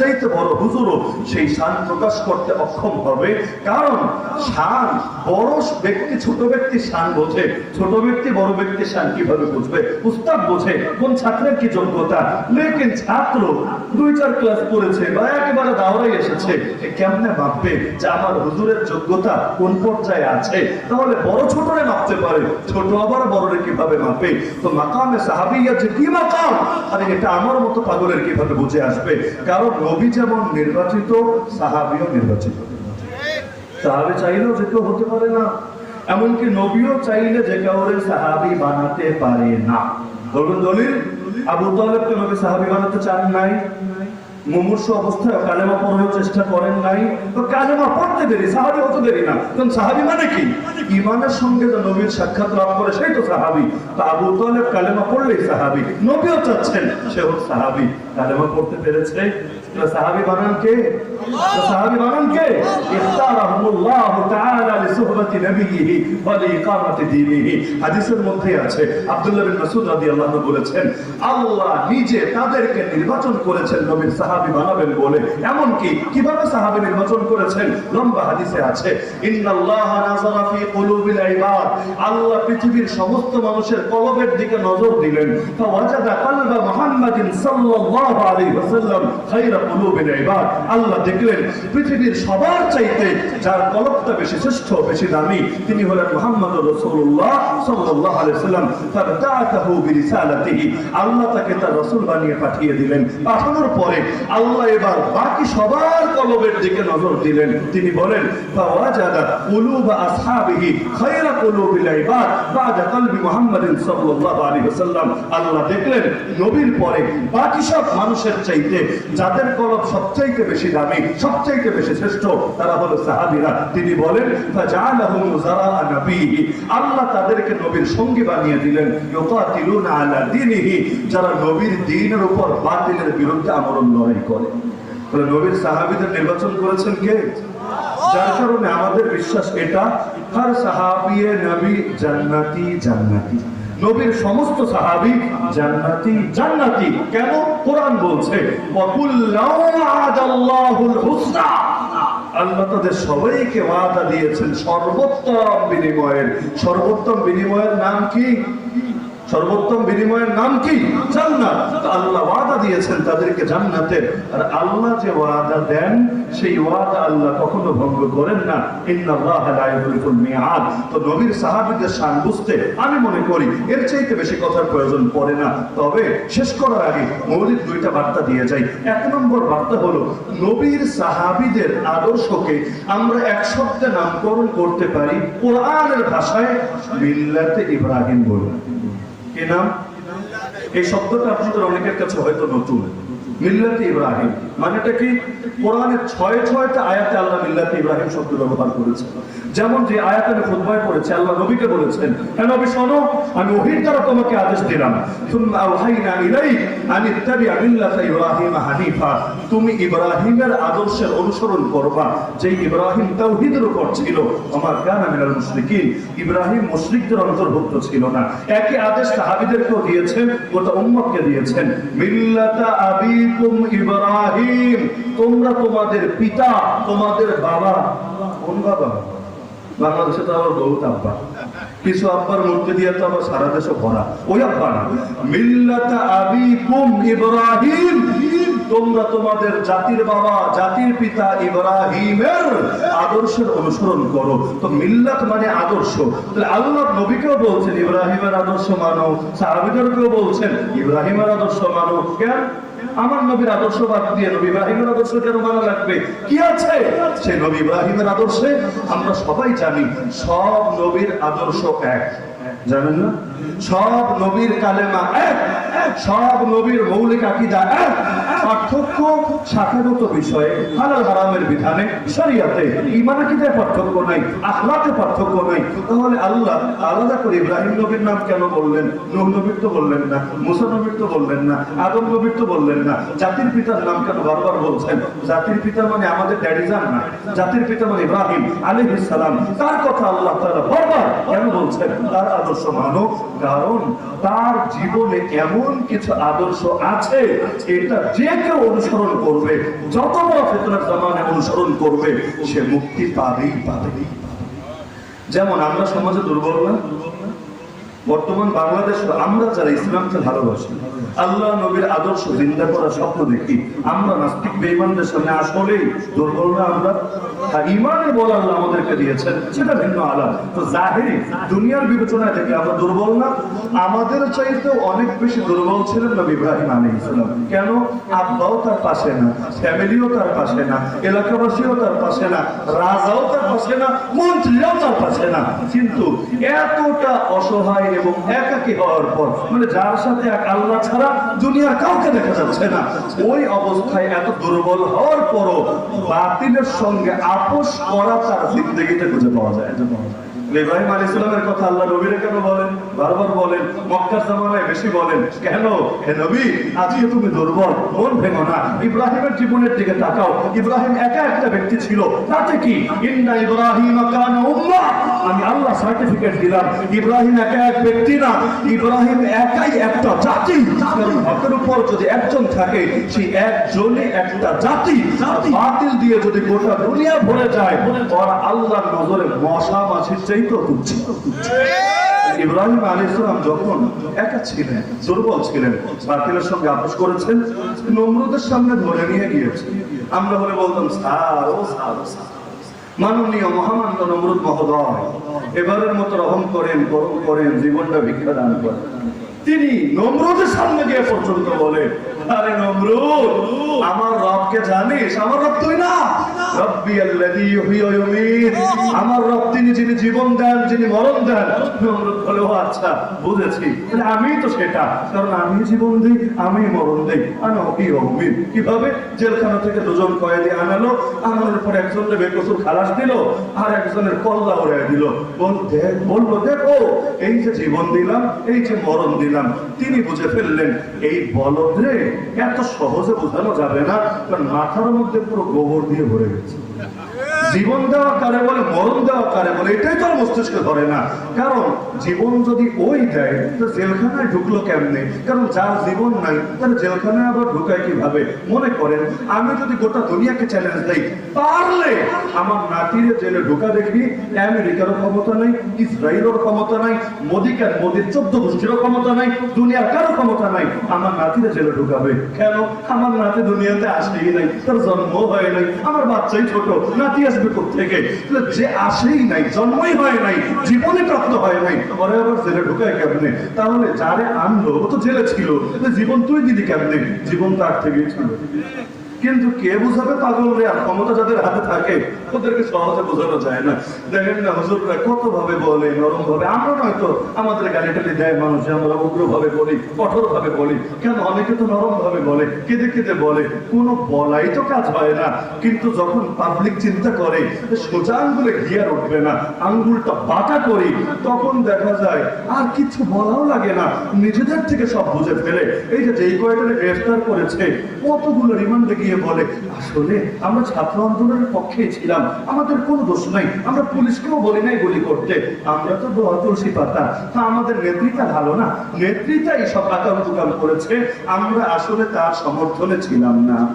চাইতে বড় হুজুরও সেই শান প্রকাশ করতে অক্ষম হবে। কারণ শান বড় ব্যক্তি, ছোট ব্যক্তি শান বোঝে। ছোট ব্যক্তি, বড় ব্যক্তি শান কীভাবে বুঝবে? উস্তাদ বোঝে কোন ছাত্রের কি যোগ্যতা। লেকিন ছাত্র দুই চার ক্লাস পড়েছে বা একেবারে দাওরাই এসেছে কেমনে ভাববে যে আমার হুজুরের যোগ্যতা কোন পর্যায়ে আছে? তাহলে বড় ছোটরে মাপতে পারে, ছোট আবার বড়রে কীভাবে মাপে তো মাকামে সাহাবিয়া যে কি মাকাম আরে এটা আমার মতো পাগলের কীভাবে বুঝে আসবে? কারণ নবী যেমন নির্বাচিত, সাহাবিও নির্বাচিত। সাহাবি চাইলেও যে কেউ হতে পারে না। এমনকি নবীও চাইলে যে কাউরে সাহাবি বানাতে পারে না। বলবেন দলিল, আবু তালেবকে নবী সাহাবি বানাতে চান নাই। মুমূর্ষ অবস্থায় কালেমা পড়ানোর চেষ্টা করেন নাই। তো কালেমা পড়তে দেরি, সাহাবি হতে দেরি না। কারণ সাহাবি মানে কি? ইমানের সঙ্গে যে নবীর সাক্ষাৎ লাভ করে, সেই তো সাহাবি। তো আবু তালেব কালেমা পড়লেই সাহাবি। নবীও চাচ্ছেন সে হোক সাহাবি। কালেমা পড়তে পেরেছে কীভাবে নির্বাচন করেছেন? লম্বা হাদিসে আছে আল্লাহ পৃথিবীর সমস্ত মানুষের কলবের দিকে নজর দিলেন। আল্লাহ দেখলেন, পৃথিবীর সবার চাইতে যার কলবটা বেশি শ্রেষ্ঠ, বেশি দামি, তিনি হলেন আল্লাহ তাকে তার বানিয়ে পাঠিয়ে দিলেন। পাঠানোর পরে আল্লাহ এবার বাকি সবার কলবের দিকে নজর দিলেন। তিনি বলেন আল্লাহ দেখলেন, নবীর পরে বাকি সব মানুষের চাইতে যাদের সবচাইতে বেশি দামি, সবচাইতে বেশি শ্রেষ্ঠ, তারা হলো সাহাবীরা। তিনি বলেন আল্লাহ তাদেরকে নবীর সঙ্গী বানিয়ে দিলেন যারা নবীর দ্বীনের উপর বাতিলের বিরুদ্ধে আমরণ লড়াই করে। নবীর সাহাবীদের নির্বাচন করেছেন কে? যার কারণে আমাদের বিশ্বাস এটা সাহাবিয়ে নবী জান্নাতি জান্নাতি। নবীর সমস্ত সাহাবি জান্নাতি জান্নাতি। কেন? কোরআন বলছে আল্লাহ তাদের সবাইকে ওয়াদা দিয়েছেন সর্বোত্তম বিনিময়ের। সর্বোত্তম বিনিময়ের নাম কি? সর্বোত্তম বিনিময়ের নাম কি? জান্নাত। আল্লাহ ওয়াদা দিয়েছেন তাদেরকে জান্নাতের আর আল্লাহ যে ওয়াদা দেন, সেই ওয়াদা আল্লাহ কখনো ভঙ্গ করেন না। ইন্নাল্লাহ লা ইউখলিফুল মিআদ। তো নবীর সাহাবীদের শান বুঝতে আমি মনে করি, এর চাইতে বেশি কথার প্রয়োজন পড়ে না। তবে শেষ করার আগে মৌলিক দুইটা বার্তা দিয়ে যাই। এক নম্বর বার্তা হলো, নবীর সাহাবীদের আদর্শকে আমরা এক শব্দে নামকরণ করতে পারি কোরআনের ভাষায় মিল্লাতে ইব্রাহিম বলে কি নাম? এই শব্দটা আপনাদের অনেকের কাছে হয়তো নতুন। মিল্লাতে ইব্রাহিম। মানেটা কি? কোরআনের ছয় ছয়টা আয়াতে আল্লাহ মিল্লাতে ইব্রাহিম শব্দ ব্যবহার করেছে যেমন যে আয়াত আমি পড়েছি, আল্লাহ নবীকে বলেছেন হ্যাঁ নবী, শোনো, আমি ওহির দ্বারা তোমাকে আদেশ দিলাম ইব্রাহিম হানিফা তুমি ইব্রাহিমের আদর্শের অনুসরণ করবা যে ইব্রাহিম তাওহীদের উপর ছিল আমার কানা মিনাল মুশরিকিন ইব্রাহিম মুশরিকদের অন্তর্ভুক্ত ছিল না। একই আদেশ সাহাবীদেরকেও দিয়েছেন, গোটা উম্মতকে দিয়েছেন, মিল্লাতা আবিকুম ইব্রাহিম তোমরা তোমাদের পিতা, তোমাদের বাবা। কোন বাবা? বাংলাদেশে তো আবার বহুত আব্বা। কিছু আব্বার মূর্তি দিয়ে তো আবার সারা দেশে ভরা। ওই আব্বা না। মিল্লাতা আবিকুম ইব্রাহিম। তোমরা তোমাদের জাতির বাবা, জাতির পিতা ইব্রাহিমের আদর্শের অনুসরণ করো। তো মিল্লাত মানে আদর্শ। তাহলে আল্লাহ নবীকেও বলছেন, ইব্রাহিমের আদর্শ মানো, সাহাবিদেরকেও বলছেন, ইব্রাহিমের আদর্শ মানো। কেন? আমার নবীর আদর্শ বাদ দিয়ে নবী ইব্রাহিমের আদর্শ কেন ভালো লাগবে? কি আছে? সেই নবী ইব্রাহিমের আদর্শে আমরা সবাই জানি, সব নবীর আদর্শ এক। জানেন না? সব নবীর কালেমা এক সব নবীর মৌলিক আকিদা এক পার্থক্য শাখাগত বিষয়ে হালাল হারামের বিধানে শরিয়াতে ইমান আকিদায় পার্থক্য নাই আখলাকে পার্থক্য নাই। তাহলে আল্লাহ আলাদা করে ইব্রাহিম নবীর নাম কেন বললেন? নূহ নবীর তো বললেন না, মুসা নবীর তো বললেন না, আদম নবীর তো বললেন না। জাতির পিতার নাম কেন বারবার বলছেন? জাতির পিতা মানে আমাদের ড্যাডি যান না, জাতির পিতা মানে ইব্রাহিম আলাইহিস সালাম। তার কথা আল্লাহ তাআলা বারবার কেন বলছেন? তার আদর্শ মানো কারণ তার জীবনে এমন কিছু আদর্শ আছে, এটা যে কেউ অনুসরণ করবে, যত বড় ফেতনার জামানে অনুসরণ করবে, সে মুক্তি পাবেই পাবেই। যেমন আমরা সমাজে দুর্বল না? বর্তমান বাংলাদেশ আমরা যারা ইসলামকে ভালোবাসি, আল্লাহ নবীর আদর্শ জিন্দা করার স্বপ্ন দেখি, আমরা নাস্তিক, বেঈমানদের সামনে আসলেই দুর্বল না আমরা? আমাদের চাইতে অনেক বেশি দুর্বল ছিলেন নবী ইব্রাহিম আলী ইসলাম কেন? আব্বাও তার পাশে না, ফ্যামিলিও তার পাশে না, এলাকাবাসীও তার পাশে না, রাজাও তার পাশে না তার পাশে না। কিন্তু এতটা অসহায় এবং একাকী হওয়ার পর মানে যার সাথে এক আল্লাহ ছাড়া দুনিয়ার কাউকে দেখা যাচ্ছে না। ওই অবস্থায় এত দুর্বল হওয়ার পরও বাতিলের সঙ্গে আপোষ করা তার জিন্দগিতে খুঁজে পাওয়া যায়। ইব্রাহিম আলী ইসলামের কথা আল্লাহ নবীরে কেন বলেন? বারবার বলেন, মক্কার জামানায় বেশি বলেন। কেন? হে নবী, আজকে তুমি দুর্বল, মন ভেঙো না। ইব্রাহিমের জীবনের দিকে তাকাও। ইব্রাহিম একা একটা ব্যক্তি ছিল। তাতে কি? ইন্না ইব্রাহিম কানা উম্মাহ আমি আল্লাহ সার্টিফিকেট দিলাম। ইব্রাহিম একা এক ব্যক্তি না। ইব্রাহিম একাই একটা জাতি। হকের উপর যদি একজন থাকে, সেই একজনই একটা জাতি। বাতিল দিয়ে যদি গোটা দুনিয়া ভরে যায়, ওরা আল্লাহর নজরে মশা মাছির ইব্রাহিম যখন একা ছিলেন, দুর্বল ছিলেন, বাতিলের সঙ্গে আপোষ করেছেন, নমরুদের সামনে ধরে নিয়ে গিয়েছে আমরা বলে বলতাম, স্যার, ও স্যার, ও মাননীয় নমরুদ মহোদয়, এবারের মতো রহম করেন করম করেন, জীবনটা ভিক্ষা দান করেন। তিনি নমরুদের সামনে গিয়ে পর্যন্ত বলে আরে নমরুদ, আমার রবকে জানিস? আমার রব তুই না। রব্বি আল্লাযী ওয়া ইউমীত। আমার রব তিনি যিনি জীবন দেন, যিনি মরণ দেন। নমরুদ বলে আচ্ছা বুঝেছি। আমিই তো সেটা। কারণ আমি জীবন আমি মরণ আমি অমিত কীভাবে? জেলখানা থেকে দুজন কয়েদি আনালো। আনানোর পর একজনের বেকসুর খালাস দিল, আর একজনের কল্লা উড়াই দিল। বল, দেখ, বলল, দেখো, এই যে জীবন দিলাম, এই যে মরণ দিলাম, তিনি বুঝে ফেললেন, এই বলদরে এত সহজে বোঝানো যাবে না কারণ মাথার মধ্যে পুরো গোবর দিয়ে ভরে গেছে। জীবন দেওয়া কারে বলে, মরণ দেওয়া কারে বলে, এটাই তো মস্তিষ্কে ধরে না। কারণ জীবন যদি ওই দেয়, তো জেলখানায় ঢুকলো কেমনে? কারণ যার জীবন নাই তাহলে জেলখানায় আবার ঢুকায় কীভাবে? মনে করেন, আমি যদি গোটা দুনিয়াকে চ্যালেঞ্জ দেই, পারলে আমার নাতিরে জেলে ঢুকা দেখি আমেরিকারও ক্ষমতা নাই ইসরায়েলের ক্ষমতা নাই মোদিকার মোদির চোদ্দ গোষ্ঠীরও ক্ষমতা নাই, দুনিয়ার কারও ক্ষমতা নাই, আমার নাতিরে জেলে ঢুকাবে। কেন? আমার নাতি দুনিয়াতে আসেই নাই, তার জন্ম হয় নাই, আমার বাচ্চাই ছোট, নাতি আসবে থেকে যে আসেই নাই, জন্মই হয় নাই, জীবনে প্রাপ্ত হয় নাই, পরে আবার জেলে ঢুকায় কেমনে? তাহলে যারে আনলো, ও তো জেলে ছিল জীবন তুই দিদি কেমনে? জীবন তার থেকেই ছিল। কিন্তু কে বুঝাবে পাগল রে ক্ষমতা যাদের হাতে থাকে, ওদেরকে সহজে বোঝানো যায় না। দেখেন না, হুজুররা কত ভাবে বলে নরম ভাবে আমরা নয়তো আমাদের গালি টালি দেয় মানুষ, আমরা উগ্র ভাবে বলি কঠোর ভাবে বলি। কেন? অনেকে তো নরম ভাবে বলে, কেঁদে কেঁদে বলে। কোনো বলাই তো কাজ হয় না। কিন্তু যখন পাবলিক চিন্তা করে সোজা আঙ্গুলে ঘিয়ার উঠবে না, আঙ্গুলটা বাটা করি, তখন দেখা যায় আর কিছু বলাও লাগে না। নিজেদের থেকে সব বুঝে ফেলে। এই যে যেই কয়টারে গ্রেফতার করেছে, কতগুলো রিমান্ডে গিয়ে বলে, আসলে আমরা ছাত্র আন্দোলনের পক্ষে ছিলাম। আমাদের কোনো দোষ নাই। আমরা পুলিশকেও বলি নাই গুলি করতে। আমরা তো দোয়া তুলসী পাতা। তা আমাদের নেত্রীটা ভালো না। নেত্রীটা এইসব পাতা টুকাম করেছে। আমরা আসলে তার সমর্থনে ছিলাম না।